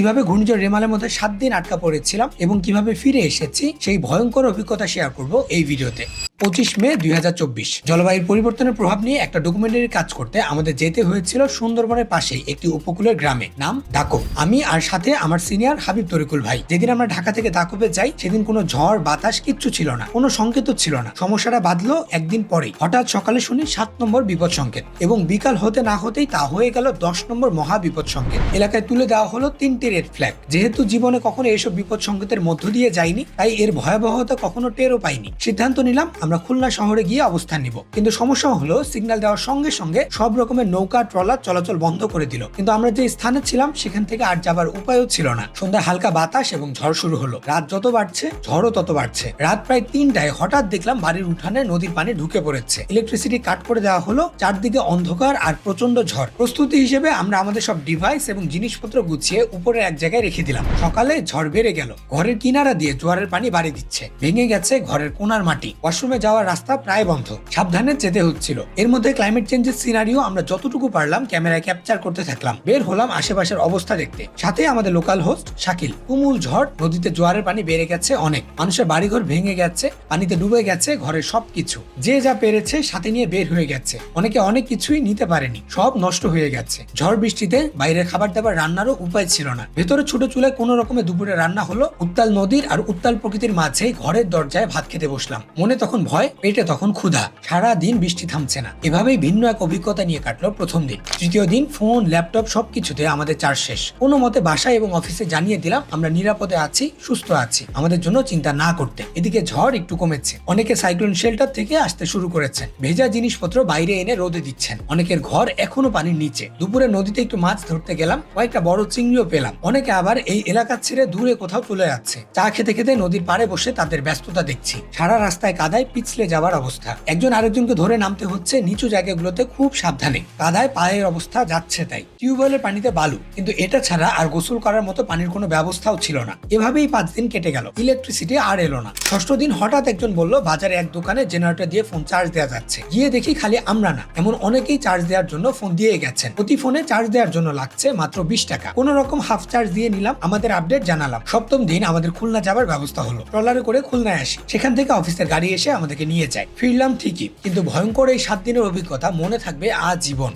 কীভাবে ঘূর্ণিঝড় রেমালের মধ্যে সাত দিন আটকা পড়েছিলাম এবং কীভাবে ফিরে এসেছি, সেই ভয়ঙ্কর অভিজ্ঞতা শেয়ার করব এই ভিডিওতে পঁচিশ মে দুই হাজার চব্বিশ। জলবায়ুর পরিবর্তনের প্রভাব নিয়ে একটা ডকুমেন্টারি কাজ করতে আমাদের যেতে হয়েছিল সুন্দরবনের পাশেই, একটি উপকূলের গ্রামে, নাম ডাকো আমি আর সাথে আমার সিনিয়র হাবিব তরিকুল ভাই। যেদিন আমরা ঢাকা থেকে দাকোপে যাই, সেদিন কোনো ঝড়, বাতাস কিচ্ছু ছিল না, কোনো সংকেত ছিল না। সমস্যাটা বাঁধলো একদিন পরেই। হঠাৎ সকালে শুনি সাত নম্বর বিপদ সংকেত এবং বিকাল হতে না হতেই তা হয়ে গেল দশ নম্বর মহা বিপদ সংকেত। এলাকায় তুলে দেওয়া হলো তিনটি রেড ফ্ল্যাগ যেহেতু জীবনে কখনো এসব বিপদ সংকেতের মধ্য দিয়ে যায়নি তাই এর ভয়াবহতা কখনো টেরও পাইনি। সিদ্ধান্ত নিলাম আমরা খুলনা শহরে গিয়ে অবস্থান নিব। কিন্তু সমস্যা হলো সিগন্যাল দেওয়ার সঙ্গে সঙ্গে সব রকমের নৌকা, ট্রলার চলাচল বন্ধ করে দিল। কিন্তু আমরা যে স্থানে ছিলাম, সেখান থেকে আর যাবার উপায়ও ছিল না। সন্ধ্যা হালকা বাতাস এবং ঝড় শুরু হলো। রাত যত বাড়ছে, ঝড়ও তত বাড়ছে। রাত প্রায় তিনটায় হঠাৎ দেখলাম বাড়ির উঠানে নদীর পানি ঢুকে পড়েছে। ইলেকট্রিসিটি কাট করে দেওয়া হলো, চারদিকে অন্ধকার আর প্রচণ্ড ঝড়। প্রস্তুতি হিসেবে আমরা আমাদের সব ডিভাইস এবং জিনিসপত্র গুছিয়ে উপরে এক জায়গায় রেখে দিলাম। সকালে ঝড় বেড়ে গেল। ঘরের কিনারা দিয়ে জোয়ারের পানি বাড়ি দিচ্ছে। ভেঙে গেছে ঘরের কোনার মাটি। ওয়াশরুমে যাওয়ার রাস্তা প্রায় বন্ধ। সাবধানে যেতে হচ্ছিল। এর মধ্যে ক্লাইমেট চেঞ্জের সিনারিও আমরা যতটুকু পারলাম ক্যামেরায় ক্যাপচার করতে থাকলাম। বের হলাম আশেপাশের অবস্থা দেখতে। সাথে আমাদের লোকাল হোস্ট শাকিল। তুমুল ঝড়, নদীতে জোয়ারের পানি বেড়ে গেছে অনেক। মানুষের বাড়িঘর ভেঙে গেছে, পানিতে ডুবে গেছে ঘরের সবকিছু। যে যা পেরেছে সাথে নিয়ে বের হয়ে গেছে। অনেকে অনেক কিছুই নিতে পারেনি, সব নষ্ট হয়ে গেছে। ঝড় বৃষ্টিতে বাইরের খাবার দাবার রান্নারও উপায় ছিল না। ভেতরে ছোট চুলায় কোনো রকমের দুপুরে রান্না হলো। উত্তাল নদীর আর উত্তাল প্রকৃতির মাঝে ঘরের দরজায় ভাত খেতে বসলাম। মনে তখন ভয়, পেটে তখন ক্ষুধা। সারা দিন বৃষ্টি থামছে না। এভাবেই ভিন্ন এক অভিজ্ঞতা নিয়ে কাটলো প্রথম দিন। তৃতীয় দিন ফোন, ল্যাপটপ সবকিছুতে আমাদের চার্জ শেষ। কোনো মতে বাসায় এবং অফিসে জানিয়ে দিলাম, আমরা নিরাপদে আছি, সুস্থ আছি। আমাদের জন্য চিন্তা না করতে। এদিকে ঝড় একটু কমেছে। অনেকে সাইক্লোন শেল্টার থেকে আসতে শুরু করেছেন। ভেজা জিনিসপত্র বাইরে এনে রোদে দিচ্ছেন। অনেকের ঘর এখনও পানির নিচে। দুপুরে নদীতে একটু মাছ ধরতে গেলাম, কয়েকটা বড় চিংড়িও পেলাম। অনেকে আবার এই এলাকা ছেড়ে দূরে কোথাও চলে যাচ্ছে। চা খেতে খেতে নদীর পাড়ে বসে তাদের ব্যস্ততা দেখছি। সারা রাস্তায় কাদায় পিছলে যাওয়ার অবস্থা। একজন আরেকজনকে ধরে নামতে হচ্ছে, নিচু জায়গাগুলোতে খুব সাবধানে। কাদায় পায়ের অবস্থা যাচ্ছে তাই। টিউবওয়েলের পানিতে বালু। কিন্তু এটা ছাড়া আর গোসল করার মতো পানির কোনো ব্যবস্থাও ছিল না। এভাবেই পাঁচ দিন কেটে গেল। ইলেকট্রিসিটি আর এলো না। ষষ্ঠ দিন হঠাৎ একজন বলল, বাজারে এক দোকানে জেনারেটর দিয়ে ফোন চার্জ দেওয়া যাচ্ছে। গিয়ে দেখি খালি আমরা না। এমন অনেকেই চার্জ দেওয়ার জন্য ফোন দিয়ে গেছেন। প্রতি ফোনে চার্জ দেওয়ার জন্য লাগছে মাত্র বিশ টাকা। কোন রকম হাফ চার্জ দিয়ে নিলাম, আমাদের আপডেট জানালাম। সপ্তম দিন আমাদের খুলনা যাবার ব্যবস্থা হলো। ট্রলারে করে খুলনায় আসি। সেখান থেকে অফিসের গাড়ি এসে আমাদেরকে নিয়ে যায়। ফিরলাম ঠিকই কিন্তু ভয়ঙ্কর এই সাত দিনের অভিজ্ঞতা মনে থাকবে আজীবন।